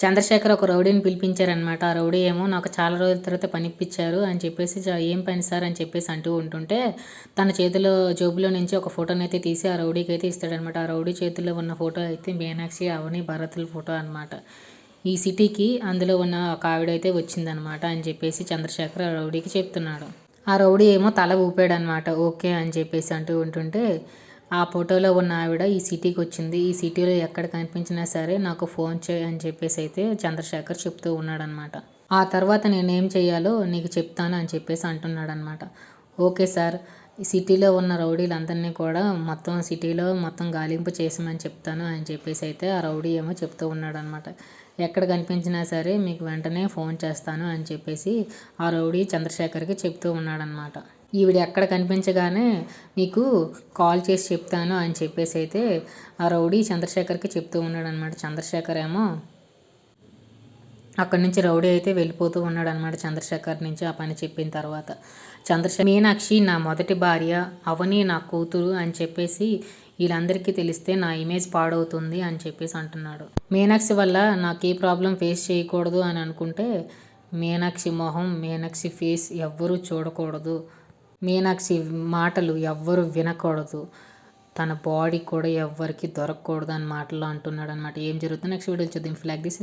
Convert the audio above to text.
చంద్రశేఖర్ ఒక రౌడీని పిలిపించారనమాట ఆ రౌడీ ఏమో నాకు చాలా రోజుల తర్వాత పనిప్పించారు అని చెప్పేసి ఏం పని సార్? అని చెప్పేసి అంటూ ఉంటుంటే తన చేతిలో జోబులో నుంచి ఒక ఫోటోని అయితే తీసి ఆ రౌడీకి అయితే ఇస్తాడనమాట ఆ రౌడీ చేతిలో ఉన్న ఫోటో అయితే మీనాక్షి అవని భరతుల ఫోటో అనమాట ఈ సిటీకి అందులో ఉన్న ఒక ఆవిడ అయితే వచ్చిందనమాట అని చెప్పేసి చంద్రశేఖర్ ఆ రౌడీకి చెప్తున్నాడు. ఆ రౌడీ ఏమో తల ఊపాడనమాట ఓకే అని చెప్పేసి అంటూ ఉంటుంటే ఆ ఫోటోలో ఉన్న ఆవిడ ఈ సిటీకి వచ్చింది. ఈ సిటీలో ఎక్కడ కనిపించినా సరే నాకు ఫోన్ చేయి అని చెప్పేసి అయితే చంద్రశేఖర్ చెప్తూ ఉన్నాడనమాట. ఆ తర్వాత నేనేం చేయాలో నీకు చెప్తాను అని చెప్పేసి అంటున్నాడనమాట. ఓకే సార్ ఈ సిటీలో ఉన్న రౌడీలందరినీ కూడా మొత్తం సిటీలో మొత్తం గాలింపు చేసామని చెప్తాను అని చెప్పేసి అయితే ఆ రౌడీ ఏమో చెప్తూ ఉన్నాడనమాట. ఎక్కడ కనిపించినా సరే మీకు వెంటనే ఫోన్ చేస్తాను అని చెప్పేసి ఆ రౌడీ చంద్రశేఖర్కి చెప్తూ ఉన్నాడనమాట. ఈవిడ ఎక్కడ కనిపించగానే మీకు కాల్ చేసి చెప్తాను అని చెప్పేసి అయితే ఆ రౌడీ చంద్రశేఖర్కి చెప్తూ ఉన్నాడు అనమాట చంద్రశేఖర్ ఏమో అక్కడి నుంచి రౌడీ అయితే వెళ్ళిపోతూ ఉన్నాడు అనమాట చంద్రశేఖర్ నుంచి ఆ పని చెప్పిన తర్వాత. చంద్రశేఖర్ మీనాక్షి నా మొదటి భార్య అవని నా కూతురు అని చెప్పేసి వీళ్ళందరికీ తెలిస్తే నా ఇమేజ్ పాడవుతుంది అని చెప్పేసి అంటున్నాడు. మీనాక్షి వల్ల నాకు ఏ ప్రాబ్లం ఫేస్ చేయకూడదు అని అనుకుంటే మీనాక్షి మొహం మీనాక్షి ఫేస్ ఎవ్వరూ చూడకూడదు. మీనాక్షి మాటలు ఎవ్వరు వినకూడదు. తన బాడీ కూడా ఎవ్వరికి దొరకకూడదు అని మాటలు అంటున్నాడు అనమాట ఏం జరుగుతుందో నెక్స్ట్ వీడియో చూద్దాం. Flag this